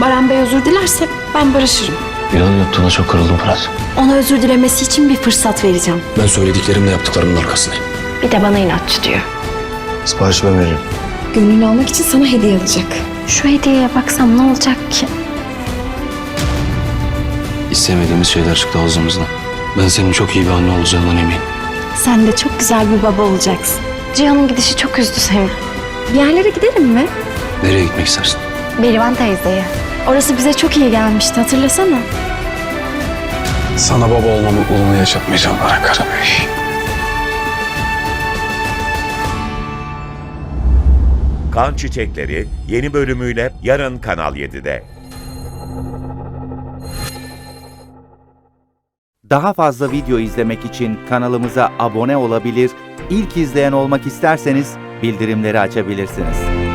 Baran Bey özür dilerse ben barışırım. İnan yaptığına çok kırıldım Fırat. Ona özür dilemesi için bir fırsat vereceğim. Ben söylediklerimle yaptıklarımın arkasındayım. Bir de bana inatçı diyor. Sipariş ben veririm. Gönlünü almak için sana hediye alacak. Şu hediyeye baksam ne olacak ki? İstemediğimiz şeyler çıktı ağzımızdan. Ben senin çok iyi bir anne olacağından eminim. Sen de çok güzel bir baba olacaksın. Cihan'ın gidişi çok üzdü seni. Bir yerlere gidelim mi? Nereye gitmek istersin? Berivan teyzeye. Orası bize çok iyi gelmişti hatırlasana. Sana baba olma mutluluğunu yaşatmayacağım Baran Karabey. Kan Çiçekleri yeni bölümüyle yarın Kanal 7'de. Daha fazla video izlemek için kanalımıza abone olabilir, ilk izleyen olmak isterseniz bildirimleri açabilirsiniz.